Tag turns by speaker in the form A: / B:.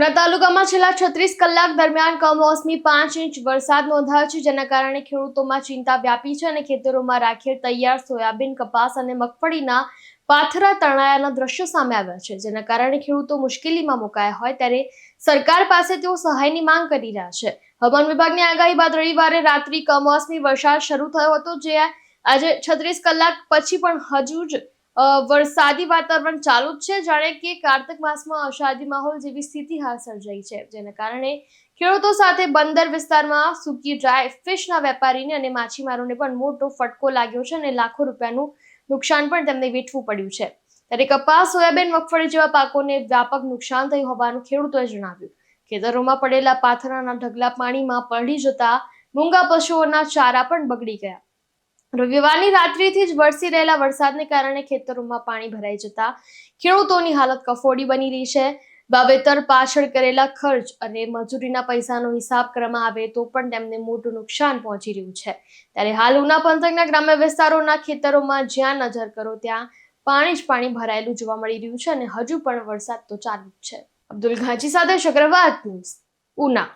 A: ઉના તાલુકામાં છેલ્લા છત્રીસ કલાક દરમિયાન કમોસમી પાંચ ઇંચ વરસાદ નોંધાયો છે, જેના કારણે ખેડૂતોમાં ચિંતા વ્યાપી છે અને ખેતરોમાં રાખેલ તૈયાર સોયાબીન, કપાસ અને મગફળીના પાથરા તણાયાના દ્રશ્યો સામે આવ્યા છે, જેના કારણે ખેડૂતો મુશ્કેલીમાં મુકાયા હોય ત્યારે સરકાર પાસે તેઓ સહાયની માંગ કરી રહ્યા છે. હવામાન વિભાગની આગાહી બાદ રવિવારે રાત્રિ કમોસમી વરસાદ શરૂ થયો હતો, જે આજે છત્રીસ કલાક પછી પણ હજુ જ વરસાદી વાતાવરણ ચાલુ જ છે. જાણે કે કાર્તક માસમાં અષાઢી માહોલ જેવી સ્થિતિ હાલ સર્જાઈ છે. જેના કારણે ખેડૂતો સાથે બંદર વિસ્તારમાં સૂકી ડ્રાય ફિશના વેપારીને અને માછીમારોને પણ મોટો ફટકો લાગ્યો છે અને લાખો રૂપિયાનું નુકસાન પણ તેમને વેઠવું પડ્યું છે. ત્યારે કપાસ, સોયાબીન, મગફળી જેવા પાકોને વ્યાપક નુકસાન થયું હોવાનું ખેડૂતોએ જણાવ્યું. ખેતરોમાં પડેલા પાથરાના ઢગલા પાણીમાં પડી જતા મૂંગા પશુઓના ચારા પણ બગડી ગયા. રવિવારની રાત્રિથી જ વરસી રહેલા વરસાદને કારણે ખેતરોમાં પાણી ભરાઈ જતા ખેડૂતોની હાલત કફોડી બની રહી છે. વાવેતર પાછળ કરેલા ખર્ચ અને મજૂરીના પૈસાનો હિસાબ કરવામાં આવે તો પણ તેમને મોટું નુકસાન પહોંચી રહ્યું છે. ત્યારે હાલ ઉના પંથકના ગ્રામ્ય વિસ્તારોના ખેતરોમાં જ્યાં નજર કરો ત્યાં પાણી જ પાણી ભરાયેલું જોવા મળી રહ્યું છે અને હજુ પણ વરસાદ તો ચાલુ જ છે. અબ્દુલ ઘાંચી સાથે ચક્રવાત ઉના.